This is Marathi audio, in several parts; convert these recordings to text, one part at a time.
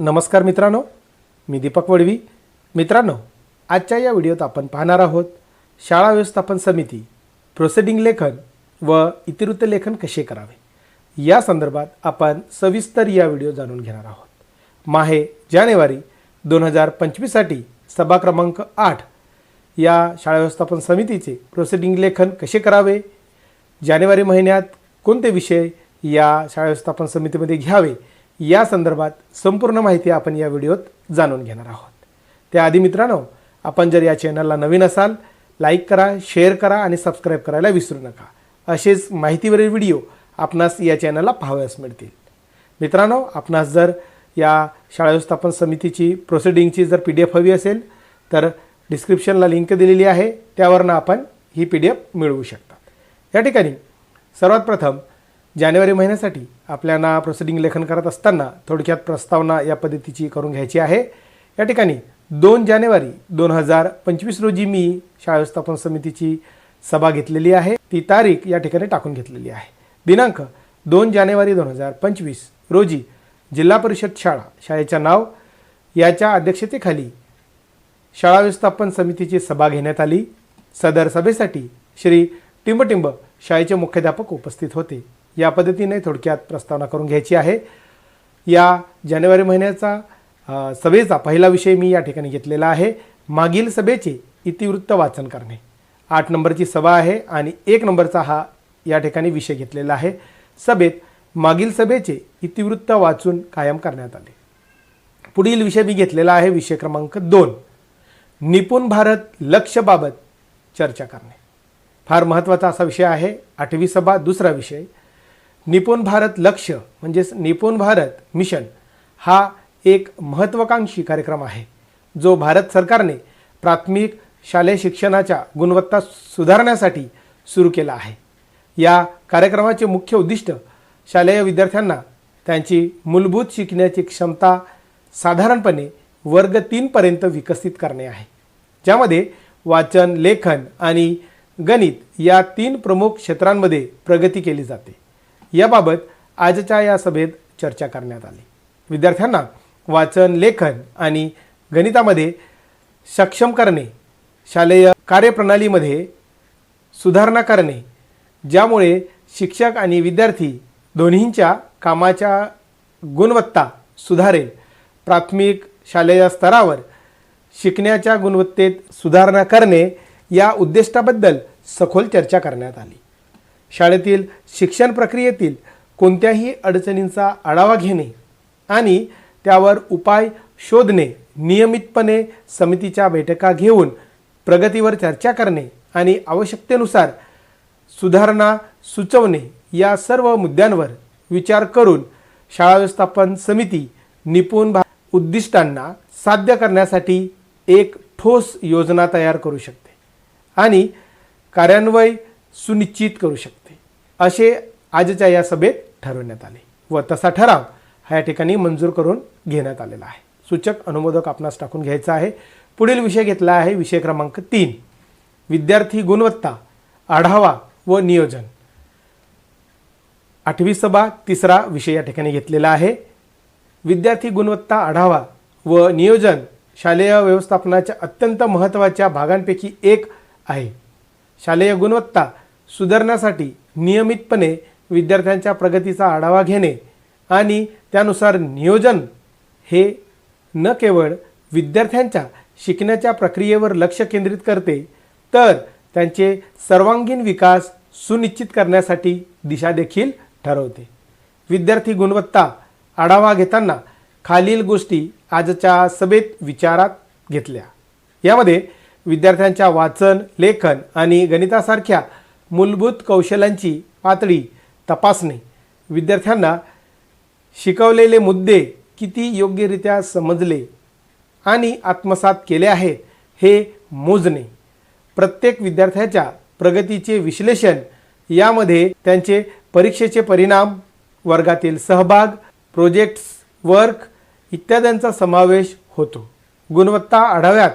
नमस्कार मित्रांनो मी दीपक वडवी. मित्रांनो आजच्या या व्हिडिओत आपण पाहणार आहोत शाळा व्यवस्थापन समिती प्रोसिडिंग लेखन व इतिवृत्त लेखन कसे करावे? या संदर्भात आपण सविस्तर या व्हिडिओ जाणून घेणार आहोत. माहे जानेवारी दोन हजार पंचवीससाठी सभा क्रमांक आठ. या शाळा व्यवस्थापन समितीचे प्रोसिडिंग लेखन कसे करावे? जानेवारी महिन्यात कोणते विषय या शाळा व्यवस्थापन समितीमध्ये घ्यावे? या संदर्भात संपूर्ण माहिती आपण या व्हिडिओत जाणून घेणार आहोत. त्याआधी मित्रांनो आपण जर या चॅनलला नवीन असाल लाईक करा शेअर करा आणि सबस्क्राईब करायला विसरू नका. असेच माहितीवरील व्हिडिओ आपणास या चॅनलला पाहावयास मिळतील. मित्रांनो आपणास जर या शाळा व्यवस्थापन समितीची प्रोसिडिंगची जर पी डी एफ हवी असेल तर डिस्क्रिप्शनला लिंक दिलेली आहे. त्यावरनं आपण ही पी डी एफ मिळवू शकता. या ठिकाणी सर्वात प्रथम जानेवारी महिन्यासाठी आपल्याला प्रोसिडिंग लेखन करत असताना थोडक्यात प्रस्तावना या पद्धतीची करून घ्यायची आहे. या ठिकाणी दोन जानेवारी दोन हजार पंचवीस रोजी मी शाळा व्यवस्थापन समितीची सभा घेतलेली आहे. ती तारीख या ठिकाणी टाकून घेतलेली आहे. दिनांक दोन जानेवारी दोन हजार पंचवीस रोजी जिल्हा परिषद शाळा शाळेच्या नाव याच्या अध्यक्षतेखाली शाळा व्यवस्थापन समितीची सभा घेण्यात आली. सदर सभेसाठी श्री टिंबटिंब शाळेचे मुख्याध्यापक उपस्थित होते. या पद्धतीने थोडक्यात प्रस्तावना करून घ्यायची आहे. या जानेवारी महिन्याचा सभेचा पहिला विषय मी या ठिकाणी घेतलेला आहे. मागील सभेचे इतिवृत्त वाचन करणे. आठ नंबरची सभा आहे आणि एक नंबरचा हा या ठिकाणी विषय घेतलेला आहे. सभेत मागील सभेचे इतिवृत्त वाचून कायम करण्यात आले. पुढील विषय मी घेतलेला आहे विषय क्रमांक दोन. निपुण भारत लक्ष्यबाबत चर्चा करणे. फार महत्त्वाचा असा विषय आहे. आठवी सभा दुसरा विषय. निपुण भारत लक्ष्य म्हणजेच निपुण भारत मिशन हा एक महत्त्वाकांक्षी कार्यक्रम आहे जो भारत सरकारने प्राथमिक शालेय शिक्षणाच्या गुणवत्ता सुधारण्यासाठी सुरू केला आहे. या कार्यक्रमाचे मुख्य उद्दिष्ट शालेय विद्यार्थ्यांना त्यांची मूलभूत शिकण्याची क्षमता साधारणपणे वर्ग तीनपर्यंत विकसित करणे आहे. ज्यामध्ये वाचन लेखन आणि गणित या तीन प्रमुख क्षेत्रांमध्ये प्रगती केली जाते. याबाबत आजच्या या सभेत चर्चा करण्यात आली. विद्यार्थ्यांना वाचन लेखन आणि गणितामध्ये सक्षम करणे शालेय कार्यप्रणालीमध्ये सुधारणा करणे ज्यामुळे शिक्षक आणि विद्यार्थी दोन्हींच्या कामाच्या गुणवत्ता सुधारेल. प्राथमिक शालेय स्तरावर शिकण्याच्या गुणवत्तेत सुधारणा करणे या उद्दिष्टाबद्दल सखोल चर्चा करण्यात आली. शाळेतील शिक्षण प्रक्रियेतील कोणत्याही अडचणींचा आढावा घेणे आणि त्यावर उपाय शोधणे नियमितपणे समितीच्या बैठका घेऊन प्रगतीवर चर्चा करणे आणि आवश्यकतेनुसार सुधारणा सुचवणे या सर्व मुद्द्यांवर विचार करून शाळा व्यवस्थापन समिती निपुण भा उद्दिष्टांना साध्य करण्यासाठी एक ठोस योजना तयार करू शकते. आणि कार्यान्वय सुनिश्चित करू शकते. असे आजच्या या सभेत ठरवण्यात आले व तसा ठराव हा या ठिकाणी मंजूर करून घेण्यात आलेला आहे. सूचक अनुमोदक आपणास टाकून घ्यायचा आहे. पुढील विषय घेतला आहे विषय क्रमांक तीन. विद्यार्थी गुणवत्ता आढावा व नियोजन. आठवी सभा तिसरा विषय या ठिकाणी घेतलेला आहे. विद्यार्थी गुणवत्ता आढावा व नियोजन शालेय व्यवस्थापनाच्या अत्यंत महत्त्वाच्या भागांपैकी एक आहे. शालेय गुणवत्ता सुधारण्यासाठी नियमितपणे विद्यार्थ्यांच्या प्रगतीचा आढावा घेणे आणि त्यानुसार नियोजन हे न केवळ विद्यार्थ्यांच्या शिकण्याच्या प्रक्रियेवर लक्ष केंद्रित करते तर त्यांचे सर्वांगीण विकास सुनिश्चित करण्यासाठी दिशादेखील ठरवते. विद्यार्थी गुणवत्ता आढावा घेताना खालील गोष्टी आजच्या सभेत विचारात घेतल्या. यामध्ये विद्यार्थ्यांच्या वाचन लेखन आणि गणितासारख्या मूलभूत कौशल्यांची पातळी तपासणे. विद्यार्थ्यांना शिकवलेले मुद्दे किती योग्यरित्या समजले आणि आत्मसात केले आहेत हे मोजणे. प्रत्येक विद्यार्थ्याच्या प्रगतीचे विश्लेषण यामध्ये त्यांचे परीक्षेचे परिणाम वर्गातील सहभाग प्रोजेक्ट्स वर्क इत्याद्यांचा समावेश होतो. गुणवत्ता आढाव्यात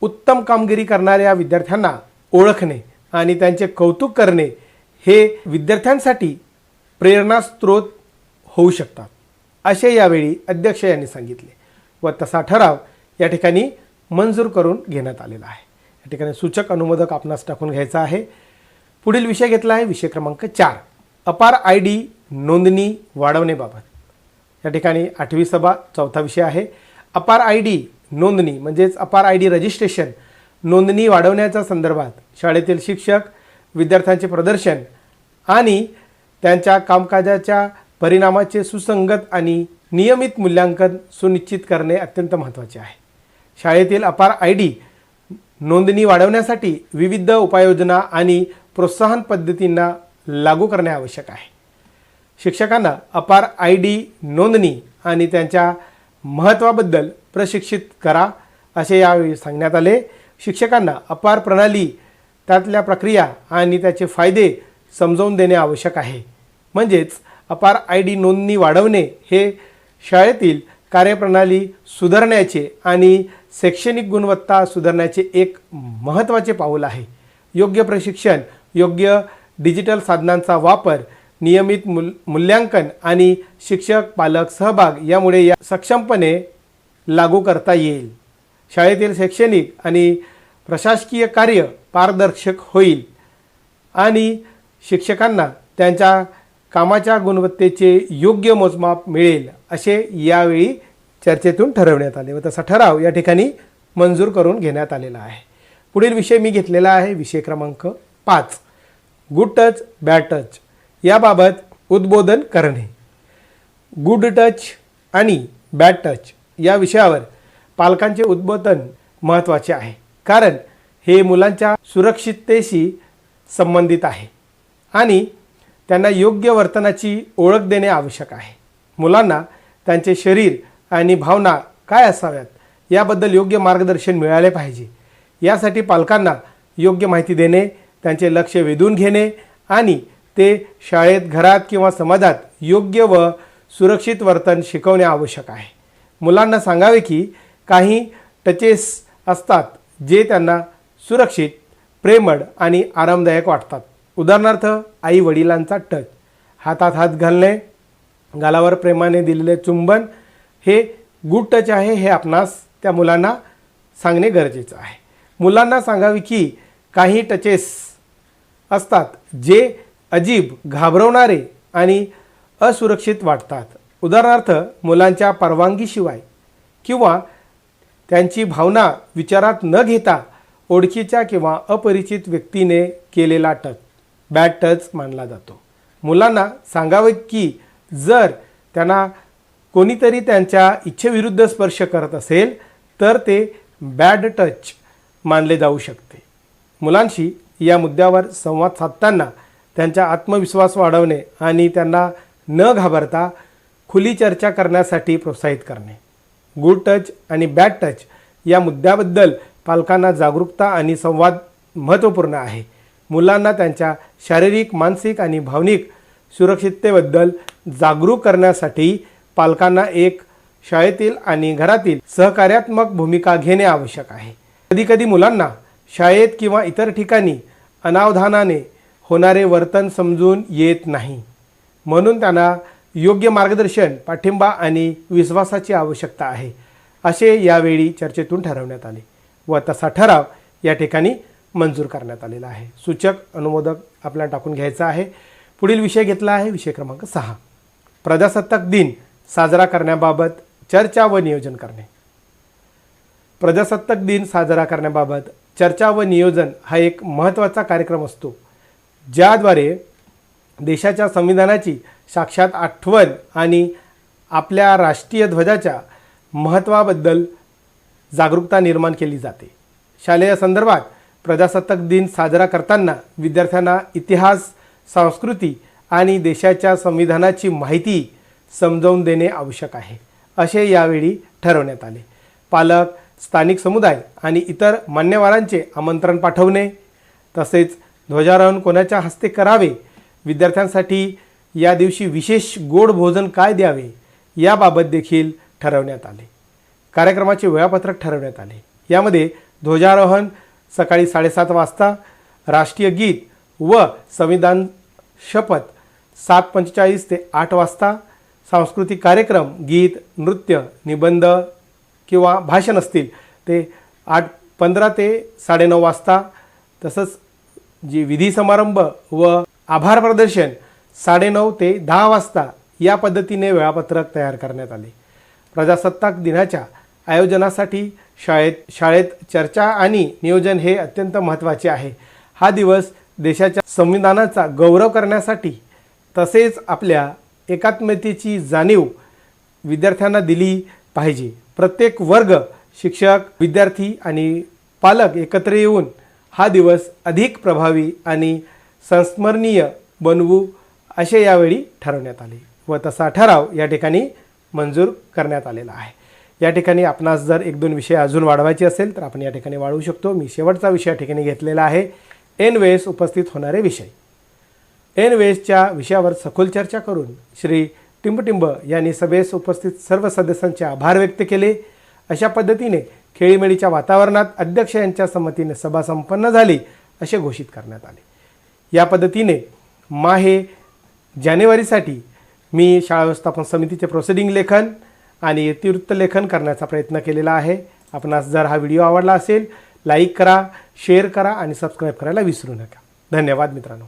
उत्तम कामगिरी करणाऱ्या विद्यार्थ्यांना ओळखणे. आणि त्यांचे कौतुक करणे हे विद्यार्थ्यांसाठी प्रेरणास्त्रोत होऊ शकतात. असे यावेळी अध्यक्ष यांनी सांगितले व तसा ठराव या ठिकाणी मंजूर करून घेण्यात आलेला आहे. या ठिकाणी सूचक अनुमोदक आपणास टाकून घ्यायचा आहे. पुढील विषय घेतला आहे. विषय क्रमांक चार. अपार आय डी नोंदणी वाढवणेबाबत या ठिकाणी आठवी सभा चौथा विषय आहे. अपार आय डी नोंदणी म्हणजेच अपार आय डी रजिस्ट्रेशन नोंदणी वाढवण्याच्या संदर्भात शाळेतील शिक्षक विद्यार्थ्यांचे प्रदर्शन आणि त्यांच्या कामकाजाच्या परिणामाचे सुसंगत आणि नियमित मूल्यांकन सुनिश्चित करणे अत्यंत महत्त्वाचे आहे. शाळेतील अपार आय डी नोंदणी वाढवण्यासाठी विविध उपाययोजना आणि प्रोत्साहन पद्धतींना लागू करणे आवश्यक आहे. शिक्षकांना अपार आय डी नोंदणी आणि त्यांच्या महत्त्वाबद्दल प्रशिक्षित करा असे यावेळी सांगण्यात आले. शिक्षकांना अपार प्रणाली त्यातल्या प्रक्रिया आणि त्याचे फायदे समजावून देणे आवश्यक आहे. म्हणजेच अपार आय डी नोंदणी वाढवणे हे शाळेतील कार्यप्रणाली सुधारण्याचे आणि शैक्षणिक गुणवत्ता सुधारण्याचे एक महत्त्वाचे पाऊल आहे. योग्य प्रशिक्षण योग्य डिजिटल साधनांचा वापर नियमित मूल मूल्यांकन आणि शिक्षक पालक सहभाग यामुळे या सक्षमपणे लागू करता येईल. शाळेतील शैक्षणिक आणि प्रशासकीय कार्य पारदर्शक होईल. आणि शिक्षकांना त्यांच्या कामाच्या गुणवत्तेचे योग्य मोजमाप मिळेल असे यावेळी चर्चेतून ठरवण्यात आले व तसा ठराव या ठिकाणी मंजूर करून घेण्यात आलेला आहे. पुढील विषय मी घेतलेला आहे विषय क्रमांक पाच गुड टच बॅड टच याबाबत उद्बोधन करणे. गुड टच आणि बॅड टच या विषयावर पालकांचे उद्बोधन महत्त्वाचे आहे. कारण हे मुलांच्या सुरक्षिततेशी संबंधित आहे आणि त्यांना योग्य वर्तनाची ओळख देणे आवश्यक आहे. मुलांना त्यांचे शरीर आणि भावना काय असाव्यात याबद्दल योग्य मार्गदर्शन मिळाले पाहिजे. यासाठी पालकांना योग्य माहिती देणे त्यांचे लक्ष वेधून घेणे आणि ते शाळेत घरात किंवा समाजात योग्य व सुरक्षित वर्तन शिकवणे आवश्यक आहे. मुलांना सांगावे की काही टचेस असतात जे त्यांना सुरक्षित प्रेमळ आणि आरामदायक वाटतात. उदाहरणार्थ आई वडिलांचा टच. हातात हात घालणे गालावर प्रेमाने दिलेले चुंबन हे गुड टच आहे हे आपणास त्या मुलांना सांगणे गरजेचं आहे. मुलांना सांगावे की काही टचेस असतात जे अजीब घाबरवणारे आणि असुरक्षित वाटतात. उदाहरणार्थ मुलांच्या परवानगीशिवाय किंवा त्यांची भावना विचारात न घेता ओळखीच्या किंवा अपरिचित व्यक्तीने केलेला टच बॅड टच मानला जातो. मुलांना सांगावे की जर त्यांना कोणीतरी त्यांच्या इच्छेविरुद्ध स्पर्श करत असेल तर ते बॅड टच मानले जाऊ शकते. मुलांशी या मुद्द्यावर संवाद साधताना त्यांचा आत्मविश्वास वाढवणे आणि त्यांना न घाबरता खुली चर्चा करण्यासाठी प्रोत्साहित करणे. गुड टच आणि बॅड टच या मुद्द्याबद्दल पालकांना जागरूकता आणि संवाद महत्त्वपूर्ण आहे. मुलांना त्यांच्या शारीरिक मानसिक आणि भावनिक सुरक्षिततेबद्दल जागरूक करण्यासाठी पालकांना एक शाळेतील आणि घरातील सहकार्यात्मक भूमिका घेणे आवश्यक आहे. कधीकधी मुलांना शाळेत किंवा इतर ठिकाणी अनावधानाने होणारे वर्तन समजून येत नाही. म्हणून त्यांना योग्य मार्गदर्शन पाठिंबा आणि विश्वासाची आवश्यकता आहे असे यावेळी चर्चेतून ठरवण्यात आले व तसा ठराव या ठिकाणी मंजूर करण्यात आलेला आहे. सूचक अनुमोदक आपल्याला टाकून घ्यायचा आहे. पुढील विषय घेतला आहे विषय क्रमांक सहा. प्रजासत्ताक दिन साजरा करण्याबाबत चर्चा व नियोजन करणे. प्रजासत्ताक दिन साजरा करण्याबाबत चर्चा व नियोजन हा एक महत्त्वाचा कार्यक्रम असतो ज्याद्वारे देशाच्या संविधानाची साक्षात आठवण आणि आपल्या राष्ट्रीय ध्वजाच्या महत्त्वाबद्दल जागरूकता निर्माण केली जाते. शालेय संदर्भात प्रजासत्ताक दिन साजरा करताना विद्यार्थ्यांना इतिहास संस्कृती आणि देशाच्या संविधानाची माहिती समजावून देणे आवश्यक आहे असे यावेळी ठरवण्यात आले. पालक स्थानिक समुदाय आणि इतर मान्यवरांचे आमंत्रण पाठवणे तसेच ध्वजारोहण कोणाच्या हस्ते करावे विद्यार्थ्यांसाठी या दिवशी विशेष गोड भोजन काय द्यावे याबाबत देखील ठरवण्यात आले. कार्यक्रमाचे वेळापत्रक ठरवण्यात आले. यामध्ये ध्वजारोहण सकाळी साडेसात वाजता राष्ट्रीय गीत व संविधान शपथ सात पंचेचाळीस ते आठ वाजता सांस्कृतिक कार्यक्रम गीत नृत्य निबंध किंवा भाषण असतील ते आठ पंधरा ते साडेनऊ वाजता तसंच जी विधी समारंभ व आभार प्रदर्शन साडेनऊ ते दहा वाजता या पद्धतीने वेळापत्रक तयार करण्यात आले. प्रजासत्ताक दिनाच्या आयोजनासाठी शाळेत शाळेत चर्चा आणि नियोजन हे अत्यंत महत्त्वाचे आहे. हा दिवस देशाच्या संविधानाचा गौरव करण्यासाठी तसेच आपल्या एकात्मतेची जाणीव विद्यार्थ्यांना दिली पाहिजे. प्रत्येक वर्ग शिक्षक विद्यार्थी आणि पालक एकत्र येऊन हा दिवस अधिक प्रभावी आणि संस्मरणीय बनवू असे यावेळी ठरवण्यात आले व तसा ठराव या ठिकाणी मंजूर करण्यात आलेला आहे. या ठिकाणी आपणास जर एक दोन विषय अजून वाढवायचे असेल तर आपण या ठिकाणी वाढवू शकतो. मी शेवटचा विषय या ठिकाणी घेतलेला आहे. एन वेळेस उपस्थित होणारे विषय. एन वेळेसच्या विषयावर सखोल चर्चा करून श्री टिंबटिंब यांनी सभेस उपस्थित सर्व सदस्यांचे आभार व्यक्त केले. अशा पद्धतीने खेळीमेळीच्या वातावरणात अध्यक्ष यांच्या संमतीने सभा संपन्न झाली असे घोषित करण्यात आले. या पद्धतीने माहे जानेवारीसाठी मी शाळा व्यवस्थापन समितीचे प्रोसिडिंग लेखन आणि इतिवृत्त लेखन करण्याचा प्रयत्न केलेला आहे. आपणास जर हा व्हिडिओ आवडला असेल लाईक करा शेअर करा आणि सबस्क्राईब करायला विसरू नका. धन्यवाद मित्रांनो.